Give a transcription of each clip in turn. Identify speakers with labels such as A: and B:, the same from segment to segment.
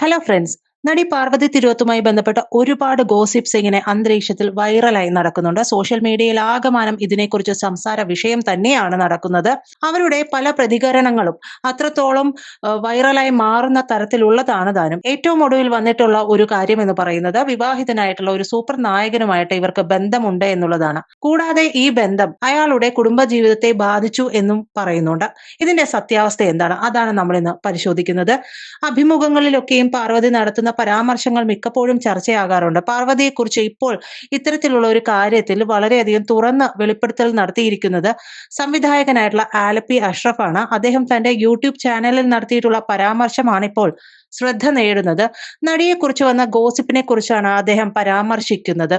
A: Hello friends, നടി പാർവതി തിരുവത്തുമായി ബന്ധപ്പെട്ട ഒരുപാട് ഗോസിപ്സ് ഇങ്ങനെ അന്തരീക്ഷത്തിൽ വൈറലായി നടക്കുന്നുണ്ട്. സോഷ്യൽ മീഡിയയിൽ ആകമാനം ഇതിനെക്കുറിച്ച് സംസാര വിഷയം തന്നെയാണ് നടക്കുന്നത്. അവരുടെ പല പ്രതികരണങ്ങളും അത്രത്തോളം വൈറലായി മാറുന്ന തരത്തിലുള്ളതാണ് താനും. ഏറ്റവും ഒടുവിൽ വന്നിട്ടുള്ള ഒരു കാര്യം എന്ന് പറയുന്നത് വിവാഹിതനായിട്ടുള്ള ഒരു സൂപ്പർ നായകനുമായിട്ട് ഇവർക്ക് ബന്ധമുണ്ട് എന്നുള്ളതാണ്. കൂടാതെ ഈ ബന്ധം അയാളുടെ കുടുംബജീവിതത്തെ ബാധിച്ചു എന്നും പറയുന്നുണ്ട്. ഇതിന്റെ സത്യാവസ്ഥ എന്താണ്? അതാണ് നമ്മൾ ഇന്ന് പരിശോധിക്കുന്നത്. അഭിമുഖങ്ങളിലൊക്കെയും പാർവതി നടത്തുന്ന പരാമർശങ്ങൾ മിക്കപ്പോഴും ചർച്ചയാകാറുണ്ട്. പാർവതിയെക്കുറിച്ച് ഇപ്പോൾ ഇത്തരത്തിലുള്ള ഒരു കാര്യത്തിൽ വളരെയധികം തുറന്ന് വെളിപ്പെടുത്തൽ നടത്തിയിരിക്കുന്നത് സംവിധായകനായിട്ടുള്ള ആലപ്പി അഷ്റഫാണ്. അദ്ദേഹം തന്റെ യൂട്യൂബ് ചാനലിൽ നടത്തിയിട്ടുള്ള പരാമർശമാണ് ഇപ്പോൾ ശ്രദ്ധ നേടുന്നത്. നടിയെക്കുറിച്ച് വന്ന ഗോസിപ്പിനെ കുറിച്ചാണ് അദ്ദേഹം പരാമർശിക്കുന്നത്.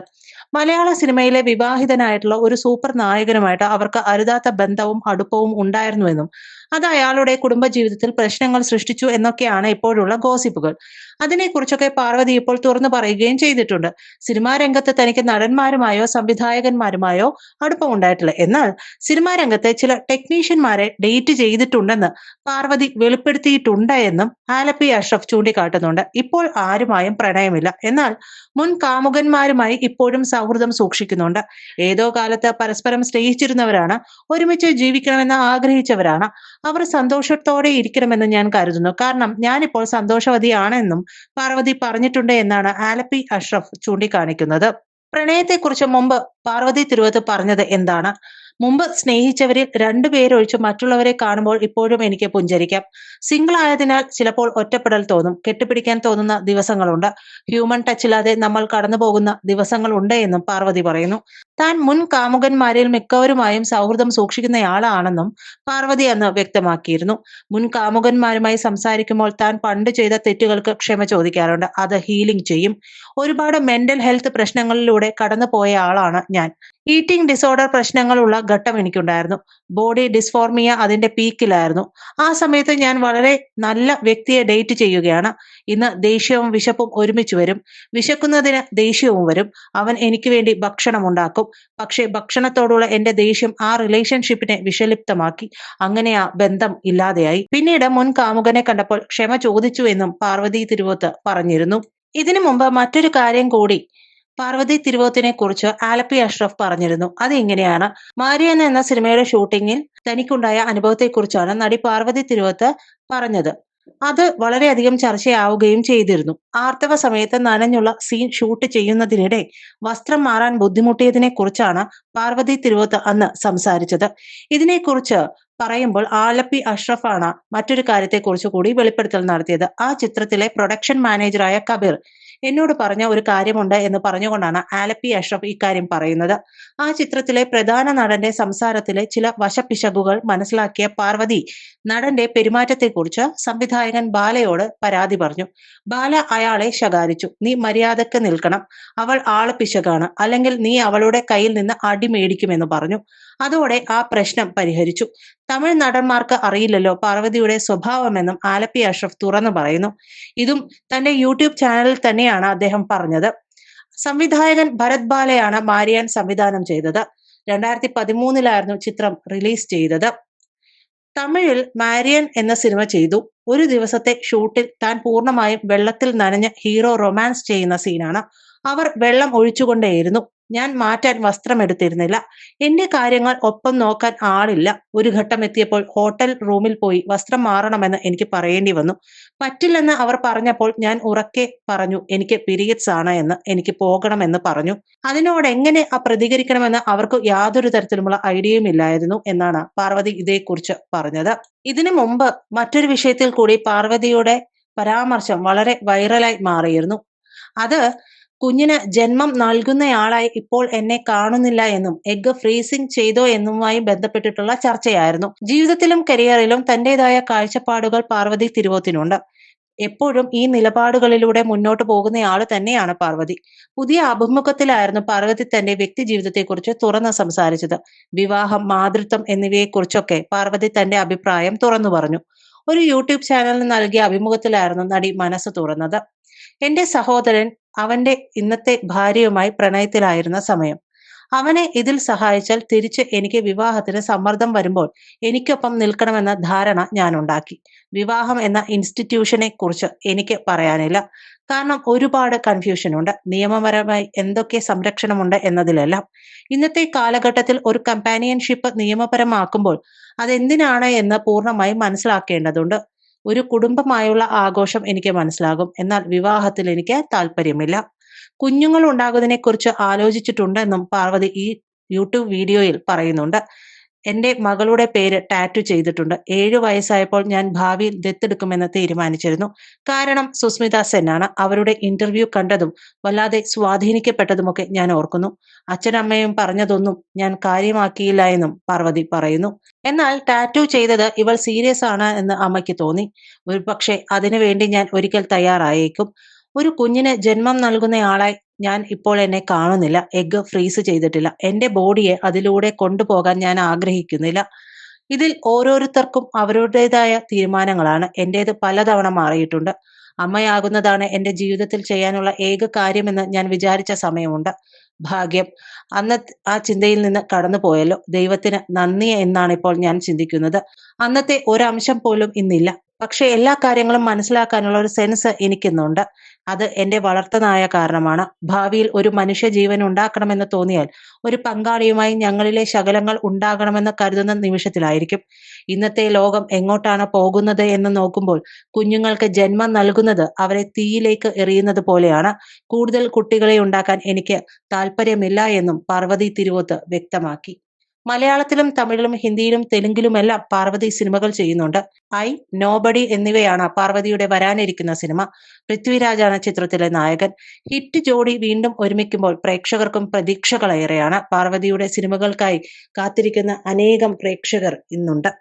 A: മലയാള സിനിമയിലെ വിവാഹിതനായിട്ടുള്ള ഒരു സൂപ്പർ നായകനുമായിട്ട് അവർക്ക് അരുതാത്ത ബന്ധവും അടുപ്പവും ഉണ്ടായിരുന്നുവെന്നും അത് അയാളുടെ കുടുംബജീവിതത്തിൽ പ്രശ്നങ്ങൾ സൃഷ്ടിച്ചു എന്നൊക്കെയാണ് ഇപ്പോഴുള്ള ഗോസിപ്പുകൾ. അതിനെക്കുറിച്ചൊക്കെ പാർവതി ഇപ്പോൾ തുറന്നു പറയുകയും ചെയ്തിട്ടുണ്ട്. സിനിമാ രംഗത്ത് തനിക്ക് നടന്മാരുമായോ സംവിധായകന്മാരുമായോ അടുപ്പമുണ്ടായിട്ടില്ല എന്നാൽ സിനിമാ രംഗത്തെ ചില ടെക്നീഷ്യന്മാരെ ഡേറ്റ് ചെയ്തിട്ടുണ്ടെന്ന് പാർവതി വെളിപ്പെടുത്തിയിട്ടുണ്ട് എന്നും ആലപ്പി അഷ്റഫ് ചൂണ്ടിക്കാട്ടുന്നുണ്ട്. ഇപ്പോൾ ആരുമായും പ്രണയമില്ല. എന്നാൽ മുൻ കാമുകന്മാരുമായി ഇപ്പോഴും സൗഹൃദം സൂക്ഷിക്കുന്നുണ്ട്. ഏതോ കാലത്ത് പരസ്പരം സ്നേഹിച്ചിരുന്നവരാണ് ഒരുമിച്ച് ജീവിക്കണമെന്ന് ആഗ്രഹിച്ചവരാണ്. അവർ സന്തോഷത്തോടെ ഇരിക്കണമെന്ന് ഞാൻ കരുതുന്നു. കാരണം ഞാനിപ്പോൾ സന്തോഷവതിയാണെന്നും പാർവതി പറഞ്ഞിട്ടുണ്ട് എന്നാണ് ആലപ്പി അഷ്റഫ് ചൂണ്ടിക്കാണിക്കുന്നത്. പ്രണയത്തെക്കുറിച്ച് മുമ്പ് പാർവതി തിരുവത്ത് പറഞ്ഞത് എന്താണ്? മുമ്പ് സ്നേഹിച്ചവരിൽ രണ്ടുപേരൊഴിച്ച് മറ്റുള്ളവരെ കാണുമ്പോൾ ഇപ്പോഴും എനിക്ക് പുഞ്ചരിക്കാം. സിംഗിൾ ആയതിനാൽ ചിലപ്പോൾ ഒറ്റപ്പെടൽ തോന്നും. കെട്ടിപ്പിടിക്കാൻ തോന്നുന്ന ദിവസങ്ങളുണ്ട്. ഹ്യൂമൻ ടച്ച് ഇല്ലാതെ നമ്മൾ കടന്നു പോകുന്ന ദിവസങ്ങളുണ്ട് എന്നും പാർവതി പറയുന്നു. താൻ മുൻ കാമുകന്മാരിൽ മിക്കവരുമായും സൗഹൃദം സൂക്ഷിക്കുന്നയാളാണെന്നും പാർവതി അന്ന് വ്യക്തമാക്കിയിരുന്നു. മുൻ കാമുകന്മാരുമായി സംസാരിക്കുമ്പോൾ താൻ പണ്ട് ചെയ്ത തെറ്റുകൾക്ക് ക്ഷമ ചോദിക്കാറുണ്ട്. അത് ഹീലിംഗ് ചെയ്യും. ഒരുപാട് മെന്റൽ ഹെൽത്ത് പ്രശ്നങ്ങളിലൂടെ കടന്നു പോയ ആളാണ് ഞാൻ. ഈറ്റിംഗ് ഡിസോർഡർ പ്രശ്നങ്ങളുള്ള ഘട്ടം എനിക്കുണ്ടായിരുന്നു. ബോഡി ഡിസ്ഫോർമിയ അതിന്റെ പീക്കിലായിരുന്നു ആ സമയത്ത് ഞാൻ വളരെ നല്ല വ്യക്തിയെ ഡേറ്റ് ചെയ്യുകയാണ്. ഇന്ന് ദേഷ്യവും വിശപ്പും ഒരുമിച്ച് വരും. വിശക്കുന്നതിന് ദേഷ്യവും വരും. അവൻ എനിക്ക് വേണ്ടി ഭക്ഷണം ഉണ്ടാക്കും. പക്ഷേ ഭക്ഷണത്തോടുള്ള എന്റെ ദേഷ്യം ആ റിലേഷൻഷിപ്പിനെ വിഷലിപ്തമാക്കി. അങ്ങനെ ആ ബന്ധം ഇല്ലാതെയായി. പിന്നീട് മുൻ കാമുകനെ കണ്ടപ്പോൾ ക്ഷമ ചോദിച്ചു എന്നും പാർവതി തിരുവോത്ത് പറഞ്ഞിരുന്നു. ഇതിനു മുമ്പ് മറ്റൊരു കാര്യം കൂടി പാർവതി തിരുവോത്തിനെ കുറിച്ച് ആലപ്പി അഷ്റഫ് പറഞ്ഞിരുന്നു. അത് ഇങ്ങനെയാണ് മാരിയൻ എന്ന സിനിമയുടെ ഷൂട്ടിങ്ങിൽ തനിക്കുണ്ടായ അനുഭവത്തെക്കുറിച്ചാണ് നടി പാർവതി തിരുവോത്ത് പറഞ്ഞത്. അത് വളരെയധികം ചർച്ചയാവുകയും ചെയ്തിരുന്നു. ആർത്തവ സമയത്ത് നനഞ്ഞുള്ള സീൻ ഷൂട്ട് ചെയ്യുന്നതിനിടെ വസ്ത്രം മാറാൻ ബുദ്ധിമുട്ടിയതിനെ കുറിച്ചാണ് പാർവതി തിരുവോത്ത് അന്ന് സംസാരിച്ചത്. ഇതിനെക്കുറിച്ച് പറയുമ്പോൾ ആലപ്പി അഷ്റഫാണ് മറ്റൊരു കാര്യത്തെക്കുറിച്ച് കൂടി വെളിപ്പെടുത്തൽ നടത്തിയത്. ആ ചിത്രത്തിലെ പ്രൊഡക്ഷൻ മാനേജറായ കബീർ എന്നോട് പറഞ്ഞ ഒരു കാര്യമുണ്ട് എന്ന് പറഞ്ഞുകൊണ്ടാണ് ആലപ്പി അഷ്റഫ് ഇക്കാര്യം പറയുന്നത്. ആ ചിത്രത്തിലെ പ്രധാന നടന്റെ സംസാരത്തിലെ ചില വശപ്പിശകുകൾ മനസ്സിലാക്കിയ പാർവതി നടന്റെ പെരുമാറ്റത്തെക്കുറിച്ച് സംവിധായകൻ ബാലയോട് പരാതി പറഞ്ഞു. ബാല അയാളെ ശകാരിച്ചു. നീ മര്യാദയ്ക്ക് നിൽക്കണം. അവൾ ആൾ പിശകാണ്. അല്ലെങ്കിൽ നീ അവളുടെ കയ്യിൽ നിന്ന് അടി മേടിക്കുമെന്ന് പറഞ്ഞു. അതോടെ ആ പ്രശ്നം പരിഹരിച്ചു. തമിഴ് നടന്മാർക്ക് അറിയില്ലല്ലോ പാർവതിയുടെ സ്വഭാവമെന്നും ആലപ്പി അഷ്റഫ് തുറന്നു പറയുന്നു. ഇതും തന്റെ യൂട്യൂബ് ചാനലിൽ തന്നെയാണ് അദ്ദേഹം പറഞ്ഞത്. സംവിധായകൻ ഭരത് ബാലയാണ് മാരിയാൻ സംവിധാനം ചെയ്തത്. രണ്ടായിരത്തി പതിമൂന്നിലായിരുന്നു ചിത്രം റിലീസ് ചെയ്തത്. തമിഴിൽ മാരിയൻ എന്ന സിനിമ ചെയ്തു. ഒരു ദിവസത്തെ ഷൂട്ടിൽ താൻ പൂർണമായും വെള്ളത്തിൽ നനഞ്ഞ ഹീറോ റൊമാൻസ് ചെയ്യുന്ന സീനാണ് അവർ വെള്ളം ഒഴിച്ചുകൊണ്ടേയിരുന്നു. ഞാൻ മാറ്റാൻ വസ്ത്രം എടുത്തിരുന്നില്ല എന്റെ കാര്യങ്ങൾ ഒപ്പം നോക്കാൻ ആളില്ല. ഒരു ഘട്ടം എത്തിയപ്പോൾ ഹോട്ടൽ റൂമിൽ പോയി വസ്ത്രം മാറണമെന്ന് എനിക്ക് പറയേണ്ടി വന്നു. പറ്റില്ലെന്ന് അവർ പറഞ്ഞപ്പോൾ ഞാൻ ഉറക്കെ പറഞ്ഞു എനിക്ക് പീരിയഡ്സ് ആണ് എന്ന് എനിക്ക് പോകണമെന്ന് പറഞ്ഞു. അതിനോട് എങ്ങനെ ആ പ്രതികരിക്കണമെന്ന് അവർക്ക് യാതൊരു തരത്തിലുമുള്ള ഐഡിയയും ഇല്ലായിരുന്നു എന്നാണ് പാർവതി ഇതേക്കുറിച്ച് പറഞ്ഞത്. ഇതിനു മുമ്പ് മറ്റൊരു വിഷയത്തിൽ കൂടി പാർവതിയുടെ പരാമർശം വളരെ വൈറലായി മാറിയിരുന്നു. അത് കുഞ്ഞിന് ജന്മം നൽകുന്നയാളായി ഇപ്പോൾ എന്നെ കാണുന്നില്ല എന്നും എഗ് ഫ്രീസിംഗ് ചെയ്തോ എന്നുമായി ബന്ധപ്പെട്ടിട്ടുള്ള ചർച്ചയായിരുന്നു. ജീവിതത്തിലും കരിയറിലും തന്റേതായ കാഴ്ചപ്പാടുകൾ പാർവതി തിരുവോത്തിനുണ്ട്. എപ്പോഴും ഈ നിലപാടുകളിലൂടെ മുന്നോട്ട് പോകുന്നയാൾ തന്നെയാണ് പാർവതി. പുതിയ അഭിമുഖത്തിലായിരുന്നു പാർവതി തന്റെ വ്യക്തി ജീവിതത്തെക്കുറിച്ച് തുറന്ന് സംസാരിച്ചത്. വിവാഹം മാതൃത്വം എന്നിവയെക്കുറിച്ചൊക്കെ പാർവതി തന്റെ അഭിപ്രായം തുറന്നു പറഞ്ഞു. ഒരു യൂട്യൂബ് ചാനലിന് നൽകിയ അഭിമുഖത്തിലായിരുന്നു നടി മനസ്സ് തുറന്നത്. എന്റെ സഹോദരൻ അവന്റെ ഇന്നത്തെ ഭാര്യയുമായി പ്രണയത്തിലായിരുന്ന സമയം. അവനെ ഇതിൽ സഹായിച്ചാൽ തിരിച്ച് എനിക്ക് വിവാഹത്തിന് സമ്മർദ്ദം വരുമ്പോൾ എനിക്കൊപ്പം നിൽക്കണമെന്ന ധാരണ ഞാൻ ഉണ്ടാക്കി വിവാഹം എന്ന ഇൻസ്റ്റിറ്റ്യൂഷനെ കുറിച്ച് എനിക്ക് പറയാനില്ല. കാരണം ഒരുപാട് കൺഫ്യൂഷൻ ഉണ്ട്. നിയമപരമായി എന്തൊക്കെ സംരക്ഷണമുണ്ട് എന്നതിലെല്ലാം. ഇന്നത്തെ കാലഘട്ടത്തിൽ ഒരു കമ്പാനിയൻഷിപ്പ് നിയമപരമാക്കുമ്പോൾ അതെന്തിനാണ് എന്ന് പൂർണമായി മനസ്സിലാക്കേണ്ടതുണ്ട്. ഒരു കുടുംബമായുള്ള ആഘോഷം എനിക്ക് മനസ്സിലാകും. എന്നാൽ വിവാഹത്തിൽ എനിക്ക് താല്പര്യമില്ല കുഞ്ഞുങ്ങൾ ഉണ്ടാകുന്നതിനെ കുറിച്ച് ആലോചിച്ചിട്ടുണ്ടെന്നും പാർവതി ഈ യൂട്യൂബ് വീഡിയോയിൽ പറയുന്നുണ്ട്. എന്റെ മകളുടെ പേര് ടാറ്റു ചെയ്തിട്ടുണ്ട്. ഏഴു വയസ്സായപ്പോൾ ഞാൻ ഭാവിയിൽ ദത്തെടുക്കുമെന്ന് തീരുമാനിച്ചിരുന്നു. കാരണം സുസ്മിത സെന്നാണ്. അവരുടെ ഇന്റർവ്യൂ കണ്ടതും വല്ലാതെ സ്വാധീനിക്കപ്പെട്ടതുമൊക്കെ ഞാൻ ഓർക്കുന്നു. അച്ഛനമ്മയും പറഞ്ഞതൊന്നും ഞാൻ കാര്യമാക്കിയില്ല എന്നും പാർവതി പറയുന്നു. എന്നാൽ ടാറ്റു ചെയ്തത് ഇവൾ സീരിയസ് ആണ് എന്ന് അമ്മയ്ക്ക് തോന്നി. ഒരു പക്ഷേ അതിനുവേണ്ടി ഞാൻ ഒരിക്കൽ തയ്യാറായേക്കും. ഒരു കുഞ്ഞിന് ജന്മം നൽകുന്നയാളായി ഞാൻ ഇപ്പോൾ എന്നെ കാണുന്നില്ല. എഗ്ഗ് ഫ്രീസ് ചെയ്തിട്ടില്ല. എന്റെ ബോഡിയെ അതിലൂടെ കൊണ്ടുപോകാൻ ഞാൻ ആഗ്രഹിക്കുന്നില്ല. ഇതിൽ ഓരോരുത്തർക്കും അവരുടേതായ തീരുമാനങ്ങളാണ്. എന്റേത് പലതവണ മാറിയിട്ടുണ്ട്. അമ്മയാകുന്നതാണ് എന്റെ ജീവിതത്തിൽ ചെയ്യാനുള്ള ഏക കാര്യമെന്ന് ഞാൻ വിചാരിച്ച സമയമുണ്ട്. ഭാഗ്യം. അന്ന് ആ ചിന്തയിൽ നിന്ന് കടന്നു പോയല്ലോ ദൈവത്തിന് നന്ദി എന്നാണ് ഇപ്പോൾ ഞാൻ ചിന്തിക്കുന്നത്. അന്നത്തെ ഒരംശം പോലും ഇന്നില്ല. പക്ഷെ എല്ലാ കാര്യങ്ങളും മനസ്സിലാക്കാനുള്ള ഒരു സെൻസ് എനിക്കിന്നുണ്ട്. അത് എന്റെ വളർത്തനായ കാരണമാണ്. ഭാവിയിൽ ഒരു മനുഷ്യ ജീവൻ ഉണ്ടാക്കണമെന്ന് തോന്നിയാൽ ഒരു പങ്കാളിയുമായി ഞങ്ങളിലെ ശകലങ്ങൾ ഉണ്ടാകണമെന്ന് കരുതുന്ന നിമിഷത്തിലായിരിക്കും. ഇന്നത്തെ ലോകം എങ്ങോട്ടാണ് പോകുന്നത് എന്ന് നോക്കുമ്പോൾ കുഞ്ഞുങ്ങൾക്ക് ജന്മം നൽകുന്നത് അവരെ തീയിലേക്ക് എറിയുന്നത് പോലെയാണ്. കൂടുതൽ കുട്ടികളെ ഉണ്ടാക്കാൻ എനിക്ക് താല്പര്യമില്ല എന്നും പാർവതി തിരുവോത്ത് വ്യക്തമാക്കി. മലയാളത്തിലും തമിഴിലും ഹിന്ദിയിലും തെലുങ്കിലുമെല്ലാം പാർവതി സിനിമകൾ ചെയ്യുന്നുണ്ട്. ഐ നോബഡി എന്നിവയാണ് പാർവതിയുടെ വരാനിരിക്കുന്ന സിനിമ. പൃഥ്വിരാജാണ് ചിത്രത്തിലെ നായകൻ. ഹിറ്റ് ജോഡി വീണ്ടും ഒരുമിക്കുമ്പോൾ പ്രേക്ഷകർക്കും പ്രതീക്ഷകളേറെയാണ്. പാർവതിയുടെ സിനിമകൾക്കായി കാത്തിരിക്കുന്ന അനേകം പ്രേക്ഷകർ ഇന്നുണ്ട്.